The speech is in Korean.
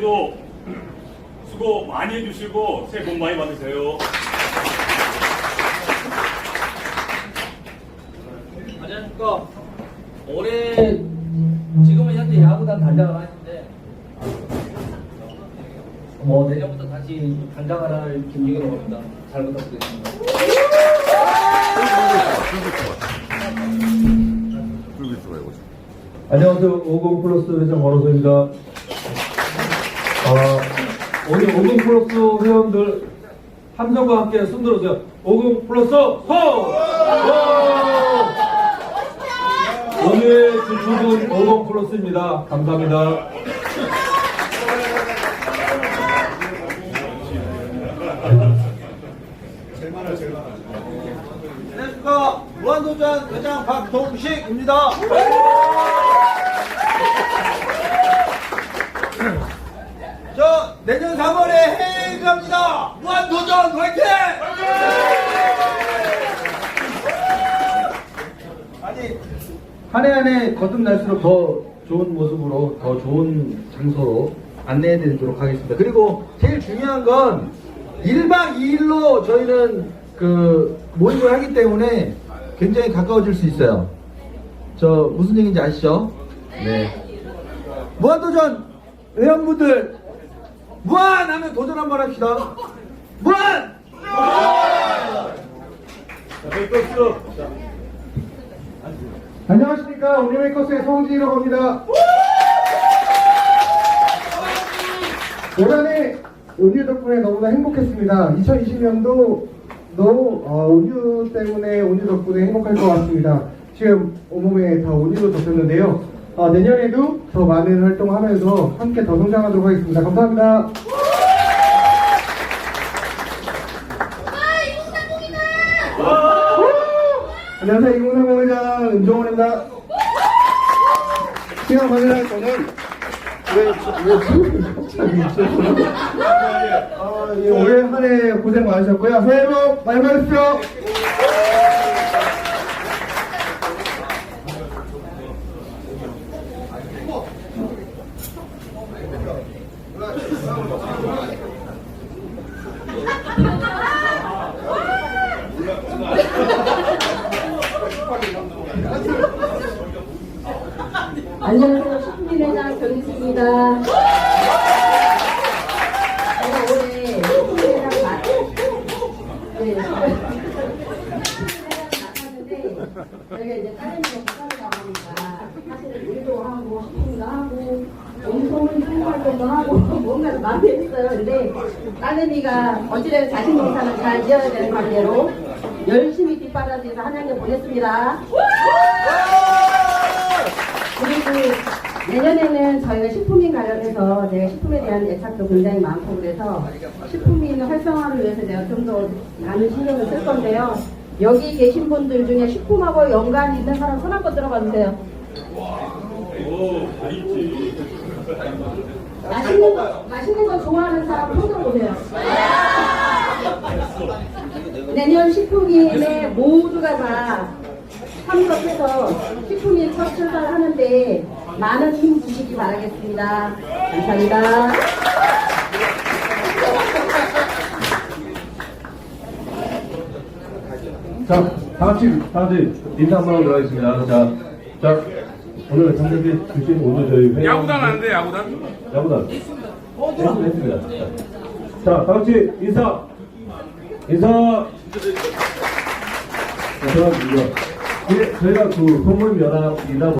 도 수고 많이 해주시고 새해 복 많이 받으세요. 안녕하십니까. 올해 지금은 현재 야구단 단장을 하시는데 뭐 내년부터 다시 단장을 할 김유기라고 합니다. 잘 부탁드리겠습니다. 안녕하세요. 50 플러스 회장 권호소입니다. 아, 오늘 50 플러스 회원들 함성과 함께 손 들어주세요. 50 플러스 소! 소! 오늘의 주축은 50 플러스입니다. 감사합니다. 안녕하십니까 무한도전 회장 박동식입니다. 저 내년 3월에 해외 갑니다. 무한도전 화이팅! 아니 한 해 한 해 거듭날수록 더 좋은 모습으로 더 좋은 장소로 안내해 드리도록 하겠습니다. 그리고 제일 중요한 건 1박 2일로 저희는 그 모임을 하기 때문에 굉장히 가까워질 수 있어요. 저 무슨 얘기인지 아시죠? 네. 무한도전 회원분들 무한 하면 도전 한번 합시다. 무한! 안녕하십니까. 온리메이커스의 송지희라고 합니다. 올 한해 온유 덕분에 너무나 행복했습니다. 2020년도 너무 어, 온유 때문에 온유 덕분에 행복할 것 같습니다. 지금 온몸에 다 온유로 덮였는데요. 어, 내년에도 더 많은 활동하면서 함께 더 성장하도록 하겠습니다. 감사합니다. 안녕하세요. 이공삼 회장 은종원입니다. 시간 관련한 저는 왜, 왜? 아, 예, 올해 한 해 고생 많으셨고요. 새해 복 많이 받으십시오. 안녕하세요. 식품회장 변희수입니다. 제가 올해 식품회장 마- 네, 저희가 이제 딸내미가 부산이다 보니까 사실은 일도 하고 식품도 하고 온통 활동도 하고 뭔가 많이 했어요. 근데 딸내미가 어찌되든 자신 농사는 잘 지어야 되는 관계로 열심히 뒷바라지에서 한양에 보냈습니다. 그리고 내년에는 저희가 식품인 관련해서 제가 식품에 대한 애착도 굉장히 많고 그래서 식품인 활성화를 위해서 제가 좀 더 많은 신경을 쓸 건데요. 여기 계신 분들 중에 식품하고 연관이 있는 사람 손 한번 들어봐주세요. 맛있는 거, 맛있는 거 좋아하는 사람 손 들어보세요. 내년 식품인에 모두가 다 참석해서 식품인 첫 출발하는데 많은 힘 주시기 바라겠습니다. 감사합니다. 자, 다 같이, 다 같이 인사 한번 하도록 하겠습니다. 자, 자, 오늘 참석해 주신 오늘 저희 회원. 야구단 하는데 야구단? 야구단. 야구단 했습니다. 자, 다 같이 인사. 인사. 예, 저희가 그 선물 연합이다